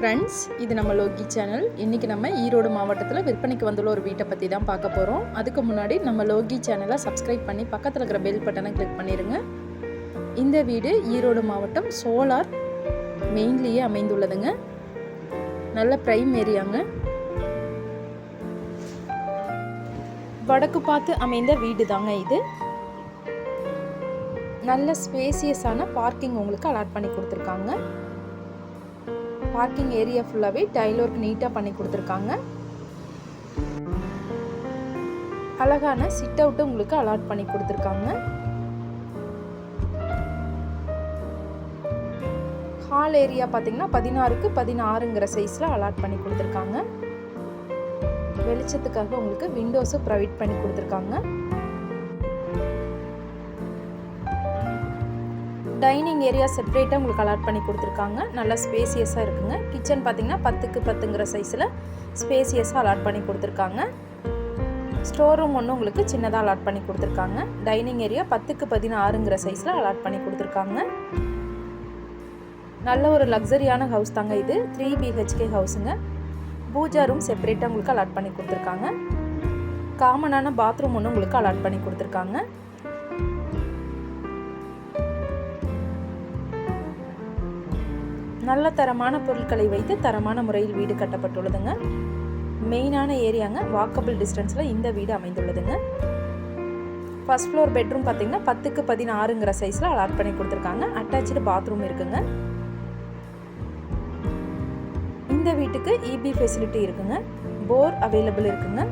Friends இது நம்ம Loki channel. இன்றைக்கி நம்ம ஈரோடு மாவட்டத்தில் விற்பனைக்கு வந்துள்ள ஒரு வீட்டை பற்றி தான் பார்க்க போகிறோம் அதுக்கு முன்னாடி நம்ம லோகி சேனலை சப்ஸ்கிரைப் பண்ணி பக்கத்தில் இருக்கிற பெல் பட்டனை கிளிக் பண்ணிடுங்க இந்த வீடு ஈரோடு மாவட்டம் சோலார் மெயின்லேயே அமைந்துள்ளதுங்க. நல்ல ப்ரைம் ஏரியாங்க வடக்கு பார்த்து அமைந்த வீடு தாங்க இது. நல்ல ஸ்பேசியஸான பார்க்கிங் உங்களுக்கு அலாட் பண்ணி கொடுத்துருக்காங்க. பார்க்கிங் ஏரியா ஃபுல்லாகவே டைல் ஒர்க் நீட்டாக பண்ணி கொடுத்துருக்காங்க. அழகான சிட் அவுட்டும் உங்களுக்கு அலாட் பண்ணி கொடுத்துருக்காங்க. ஹால் ஏரியா பார்த்தீங்கன்னா பதினாறுக்கு பதினாறுங்கிற சைஸில் அலாட் பண்ணி கொடுத்துருக்காங்க. வெளிச்சத்துக்காக உங்களுக்கு விண்டோஸும் ப்ரொவைட் பண்ணி கொடுத்துருக்காங்க. டைனிங் ஏரியா செப்பரேட்டாக உங்களுக்கு அலாட் பண்ணி கொடுத்துருக்காங்க. நல்லா ஸ்பேசியஸாக இருக்குங்க. கிச்சன் பார்த்திங்கன்னா பத்துக்கு பத்துங்கிற சைஸில் ஸ்பேசியஸாக அலாட் பண்ணி கொடுத்துருக்காங்க. ஸ்டோர் ரூம் ஒன்று உங்களுக்கு சின்னதாக அலாட் பண்ணி கொடுத்துருக்காங்க. டைனிங் ஏரியா பத்துக்கு பதினாறுங்கிற சைஸில் அலாட் பண்ணி கொடுத்துருக்காங்க. நல்ல ஒரு லக்ஸரியான ஹவுஸ் தாங்க இது. த்ரீ பிஹெச்கே ஹவுஸுங்க பூஜா ரூம் செப்பரேட்டாக உங்களுக்கு அலாட் பண்ணி கொடுத்துருக்காங்க. காமனான பாத்ரூம் ஒன்று உங்களுக்கு அலாட் பண்ணி கொடுத்துருக்காங்க. நல்ல தரமான பொருட்களை வைத்து தரமான முறையில் வீடு கட்டப்பட்டுள்ளதுங்க. மெயினான ஏரியாங்க வாக்கபிள் டிஸ்டன்ஸில் இந்த வீடு அமைந்துள்ளதுங்க. ஃபஸ்ட் ஃப்ளோர் பெட்ரூம் பார்த்தீங்கன்னா பத்துக்கு பதினாறுங்கிற சைஸில் அலாட் பண்ணி கொடுத்துருக்காங்க. அட்டாச்சு பாத்ரூம் இருக்குங்க. இந்த வீட்டுக்கு இபி ஃபெசிலிட்டி இருக்குங்க. போர் அவைலபிள் இருக்குங்க.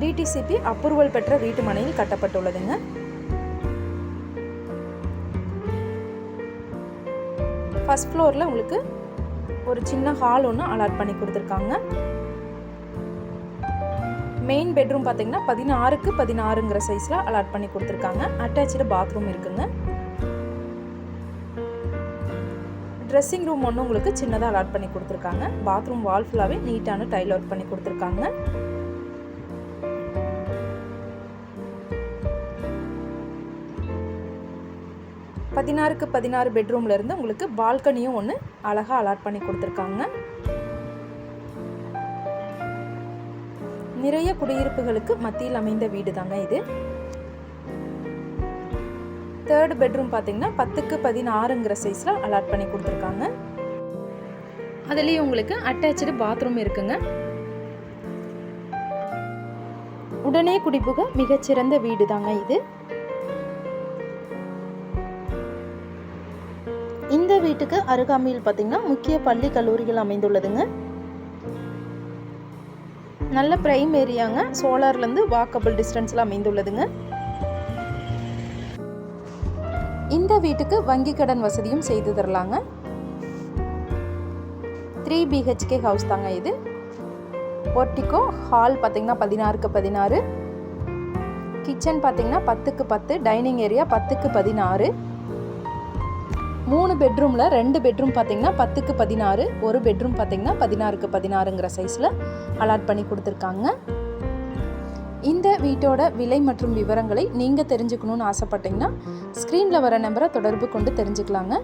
டிடிசிபி அப்ரூவல் பெற்ற வீட்டு மனையில் கட்டப்பட்டுள்ளதுங்க. ஃபஸ்ட் ஃப்ளோரில் உங்களுக்கு ஒரு சின்ன ஹால் ஒன்று அலாட் பண்ணி கொடுத்துருக்காங்க. மெயின் பெட்ரூம் பார்த்தீங்கன்னா பதினாறுக்கு பதினாறுங்கிற சைஸில் அலாட் பண்ணி கொடுத்துருக்காங்க. அட்டாச்சு பாத்ரூம் இருக்குங்க. ட்ரெஸ்ஸிங் ரூம் ஒன்று உங்களுக்கு சின்னதாக அலாட் பண்ணி கொடுத்துருக்காங்க. பாத்ரூம் வால் ஃபுல்லாகவே நீட்டான டைல் ஒர்க் பண்ணி கொடுத்துருக்காங்க. பதினாறுக்கு பதினாறு பெட்ரூமில் இருந்து உங்களுக்கு பால்கனியும் ஒன்று அழகாக அலாட் பண்ணி கொடுத்துருக்காங்க. நிறைய குடியிருப்புகளுக்கு மத்தியில் அமைந்த வீடு தாங்க இது. தேர்ட் பெட்ரூம் பார்த்தீங்கன்னா பத்துக்கு பதினாறுங்கிற சைஸில் அலாட் பண்ணி கொடுத்துருக்காங்க. அதுலேயும் உங்களுக்கு அட்டாச்சு பாத்ரூம் இருக்குங்க. உடனே குடிபுக மிகச்சிறந்த வீடு தாங்க இது. இந்த வீட்டுக்கு அருகாமையில் பார்த்தீங்கன்னா முக்கிய பள்ளி கல்லூரிகள் அமைந்துள்ளதுங்க. நல்ல பிரைம் ஏரியாங்க சோலார்லேருந்து வாக்கபிள் டிஸ்டன்ஸில் அமைந்துள்ளதுங்க. இந்த வீட்டுக்கு வங்கி கடன் வசதியும் செய்து தரலாங்க. த்ரீ பிஹெச்கே ஹவுஸ் தாங்க இது. போர்ட்டிகோ ஹால் பார்த்திங்கன்னா பதினாறுக்கு பதினாறு. கிச்சன் பார்த்திங்கன்னா பத்துக்கு பத்து. டைனிங் ஏரியா பத்துக்கு பதினாறு. மூணு பெட்ரூமில் ரெண்டு பெட்ரூம் பார்த்திங்கன்னா பத்துக்கு பதினாறு ஒரு பெட்ரூம் பார்த்திங்கன்னா பதினாறுக்கு பதினாறுங்கிற சைஸில் அலாட் பண்ணி கொடுத்துருக்காங்க. இந்த வீட்டோட விலை மற்றும் விவரங்களை நீங்கள் தெரிஞ்சுக்கணுன்னு ஆசைப்பட்டீங்கன்னா ஸ்க்ரீனில் வர நம்பரை தொடர்பு கொண்டு தெரிஞ்சுக்கலாங்க.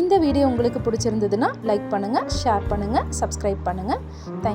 இந்த வீடியோ உங்களுக்கு பிடிச்சிருந்ததுன்னா லைக் பண்ணுங்கள் ஷேர் பண்ணுங்கள் சப்ஸ்கிரைப் பண்ணுங்கள் தேங்க்